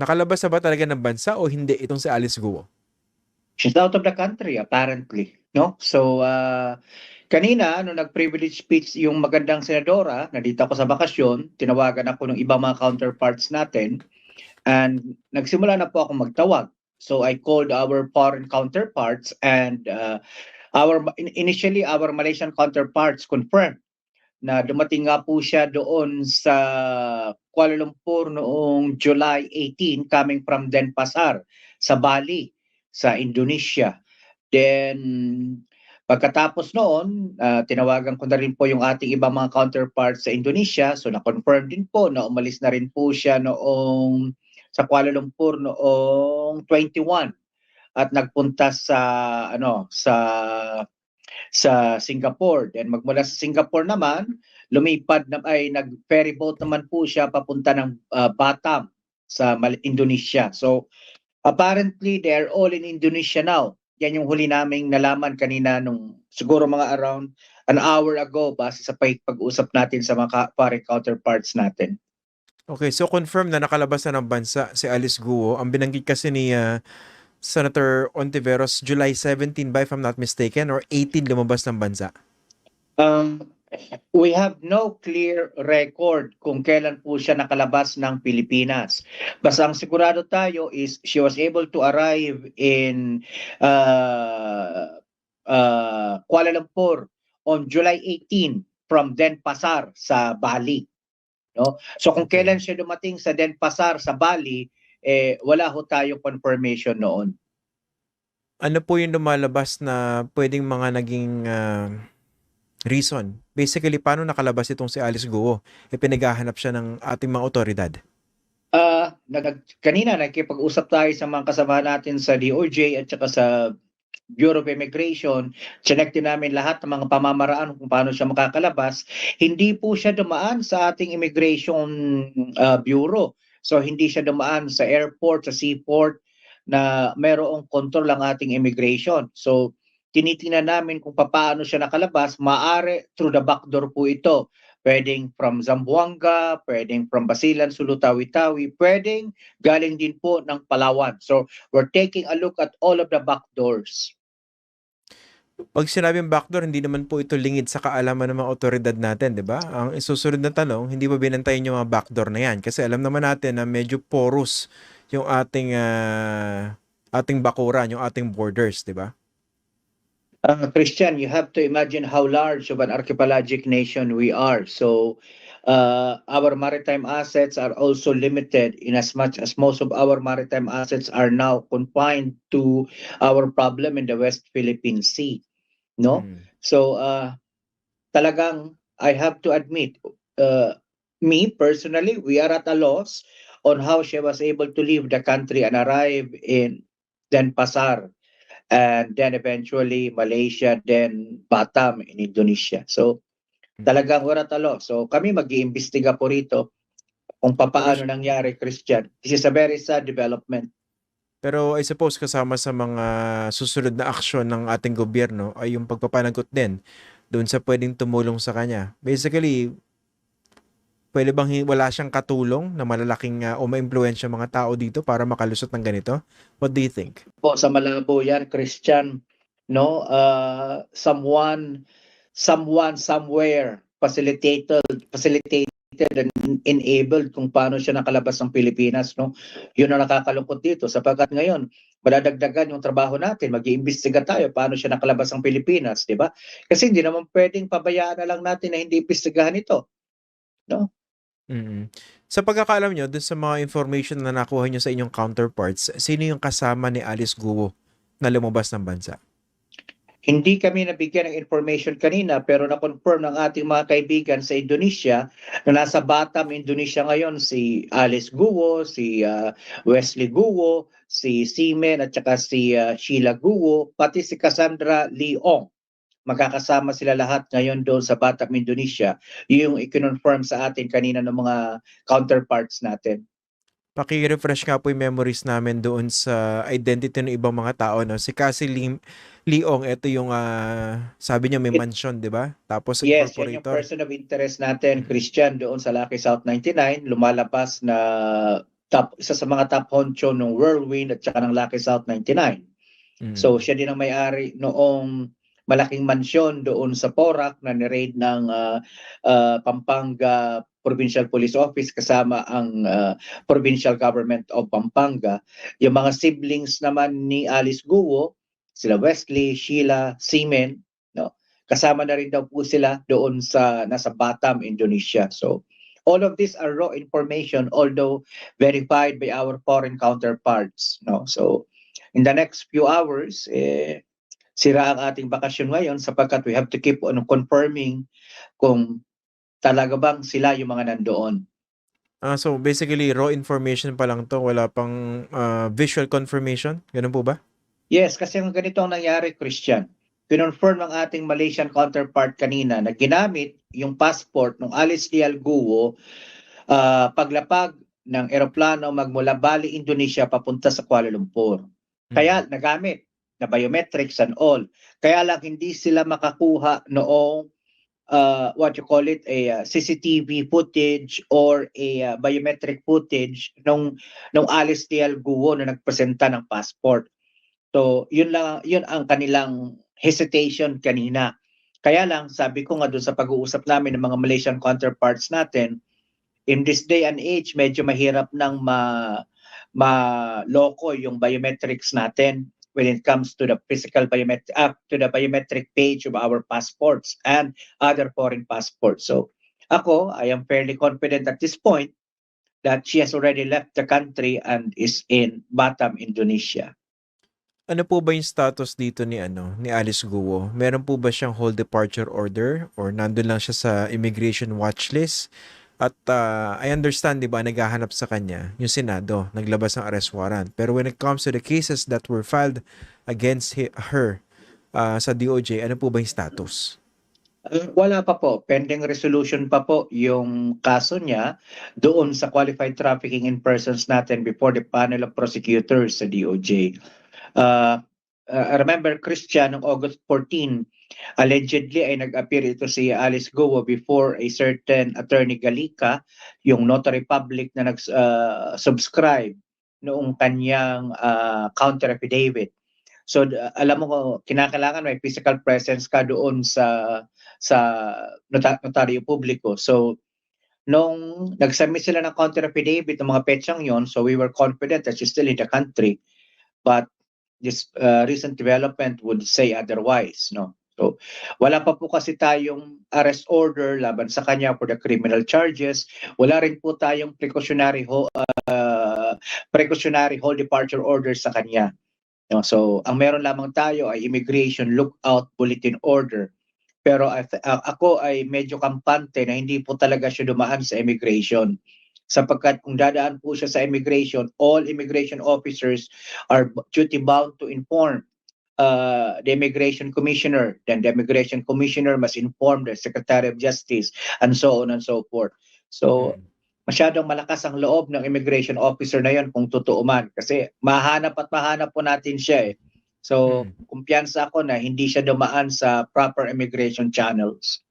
Nakalabas na ba talaga ng bansa o hindi itong si Alice Guo? She's out of the country apparently, no? So uh, kanina nung nag-privilege speech yung magandang senadora, nandito ako sa bakasyon, tinawagan ako ng ibang mga counterparts natin and nagsimula na po ako magtawag. So I called our foreign counterparts and uh, our in- initially our Malaysian counterparts confirmed na dumating nga po siya doon sa Kuala Lumpur noong July 18 coming from Denpasar sa Bali sa Indonesia. Then pagkatapos noon, ah, tinawagan ko na rin po yung ating ibang mga counterparts sa Indonesia. So na-confirm din po na umalis na rin po siya noong sa Kuala Lumpur noong 21 at nagpunta sa ano sa sa Singapore. Then magmula sa Singapore naman, lumipad na ay nag ferry boat naman po siya papunta ng ah, Batam sa Indonesia. So apparently they're all in Indonesia now. Yan yung huli naming nalaman kanina nung siguro mga around an hour ago base sa pag-usap natin sa mga foreign counterparts natin. Okay, so confirm na nakalabas na ng bansa si Alice Guo. Ang binanggit kasi ni ah, Senator Ontiveros, July 17 ba if I'm not mistaken, or 18 lumabas ng bansa. Um, we have no clear record kung kailan po siya nakalabas ng Pilipinas. Basta ang sigurado tayo is she was able to arrive in uh, uh, Kuala Lumpur on July 18 from Denpasar sa Bali. No? So kung kailan siya dumating sa Denpasar sa Bali, eh, wala ho tayo confirmation noon. Ano po yung lumalabas na pwedeng mga naging ah, reason? Basically, paano nakalabas itong si Alice Guo? E pinaghahanap siya ng ating mga otoridad. Ah, nag kanina nakikipag-usap tayo sa mga kasama natin sa DOJ at saka sa Bureau of Immigration. Chinek din namin lahat ng mga pamamaraan kung paano siya makakalabas. Hindi po siya dumaan sa ating Immigration ah, Bureau. So hindi siya dumaan sa airport, sa seaport na mayroong control ang ating immigration. So tinitingnan namin kung paano siya nakalabas. Maari through the back door po ito. Pwedeng from Zamboanga, pwedeng from Basilan, Sulu, Tawi-Tawi, pwedeng galing din po ng Palawan. So we're taking a look at all of the back doors. Pag sinabing backdoor, hindi naman po ito lingid sa kaalaman ng mga otoridad natin, di ba? Ang isusunod na tanong, hindi ba binantayan yung mga backdoor na yan? Kasi alam naman natin na medyo porous yung ating ah, ating bakuran, yung ating borders, di ba? Uh, Christian, you have to imagine how large of an archipelagic nation we are. So, uh, our maritime assets are also limited in as much as most of our maritime assets are now confined to our problem in the West Philippine Sea. No? Mm. So, uh, talagang I have to admit, uh, me personally, we are at a loss on how she was able to leave the country and arrive in Denpasar and then eventually Malaysia, then Batam in Indonesia. So, talagang we're at a loss. So, kami mag-iimbestiga po rito kung papaano nangyari, Christian. This is a very sad development. Pero I suppose kasama sa mga susunod na aksyon ng ating gobyerno ay yung pagpapanagot din doon sa pwedeng tumulong sa kanya. Basically, pwede bang wala siyang katulong na malalaking uh, o maimpluwensya mga tao dito para makalusot ng ganito? What do you think? po sa Malabo yan, Christian, no? Uh, someone, someone, somewhere facilitated, facilitated and enabled kung paano siya nakalabas ng Pilipinas, no? Yun ang nakakalungkot dito sapagkat ngayon, madadagdagan yung trabaho natin, mag-iimbestiga tayo paano siya nakalabas ng Pilipinas, di ba? Kasi hindi naman pwedeng pabayaan na lang natin na hindi imbestigahan ito. mm Sa pagkakaalam nyo, dun sa mga information na nakuha nyo sa inyong counterparts, sino yung kasama ni Alice Guo na lumabas ng bansa? Hindi kami nabigyan ng information kanina pero na-confirm ng ating mga kaibigan sa Indonesia na nasa Batam, Indonesia ngayon si Alice Guo, si ah, Wesley Guo, si Simen at saka si ah, Sheila Guo, pati si Cassandra Leong. Magkakasama sila lahat ngayon doon sa Batam, Indonesia. Yung i-confirm sa atin kanina ng mga counterparts natin. Paki-refresh nga po yung memories namin doon sa identity ng ibang mga tao. No? Si Cassie Lim, Leong, ito yung ah, sabi niya may mansion, di ba? Tapos Yes, yan yung incorporator. person of interest natin, Christian, doon sa Lucky South 99, lumalabas na top, isa sa mga top honcho ng Whirlwind at saka ng Lucky South 99. Mm. So siya din ang may-ari noong malaking mansyon doon sa Porac na ni-raid ng ah, ah, Pampanga Provincial Police Office kasama ang ah, Provincial Government of Pampanga. Yung mga siblings naman ni Alice Guo, sila Wesley, Sheila, Seaman, no? Kasama na rin daw po sila doon sa nasa Batam, Indonesia. So all of these are raw information although verified by our foreign counterparts, no? So in the next few hours, eh, sira ang ating bakasyon ngayon sapagkat we have to keep on confirming kung talaga bang sila yung mga nandoon. Ah, so basically raw information pa lang to, wala pang ah, visual confirmation. Ganun po ba? Yes, kasi ang ganito ang nangyari, Christian. Pinonfirm ng ating Malaysian counterpart kanina na ginamit yung passport ng Alice Lial Guo ah, paglapag ng eroplano magmula Bali, Indonesia papunta sa Kuala Lumpur. Mm. Kaya nagamit na biometrics and all. Kaya lang hindi sila makakuha noong uh, what you call it a uh, CCTV footage or a uh, biometric footage nung nung Alice Tial Guo na nagpresenta ng passport. So, yun lang yun ang kanilang hesitation kanina. Kaya lang sabi ko nga doon sa pag-uusap namin ng mga Malaysian counterparts natin, in this day and age medyo mahirap nang ma maloko yung biometrics natin when it comes to the physical biometric up to the biometric page of our passports and other foreign passports. So ako, I am fairly confident at this point that she has already left the country and is in Batam, Indonesia. Ano po ba yung status dito ni ano ni Alice Guo? Meron po ba siyang whole departure order or nandun lang siya sa immigration watch list? At ah, I understand, di ba, naghahanap sa kanya yung Senado, naglabas ng arrest warrant. Pero when it comes to the cases that were filed against he- her ah, sa DOJ, ano po ba yung status? Uh, Wala pa po, pending resolution pa po yung kaso niya doon sa qualified trafficking in persons natin before the panel of prosecutors sa DOJ. Uh, uh, remember Christian noong August 14, allegedly ay nag-appear ito si Alice Goa before a certain attorney Gallica, yung notary public na nag-subscribe noong kanyang uh, counter affidavit. So d- alam mo kinakailangan may physical presence ka doon sa sa nota- notaryo publiko. So nung nag-submit sila ng counter affidavit ng mga petsang yon, so we were confident that she's still in the country. But this uh, recent development would say otherwise, no? So wala pa po kasi tayong arrest order laban sa kanya for the criminal charges. Wala rin po tayong precautionary ho, uh, precautionary whole departure order sa kanya. So ang meron lamang tayo ay immigration lookout bulletin order. Pero a- ako ay medyo kampante na hindi po talaga siya dumaan sa immigration. Sapagkat kung dadaan po siya sa immigration, all immigration officers are duty bound to inform uh, the immigration commissioner. Then the immigration commissioner must inform the Secretary of Justice and so on and so forth. So Mm. masyadong malakas ang loob ng immigration officer na yon kung totoo man. Kasi mahanap at mahanap po natin siya eh. So, Mm. kumpiyansa ako na hindi siya dumaan sa proper immigration channels.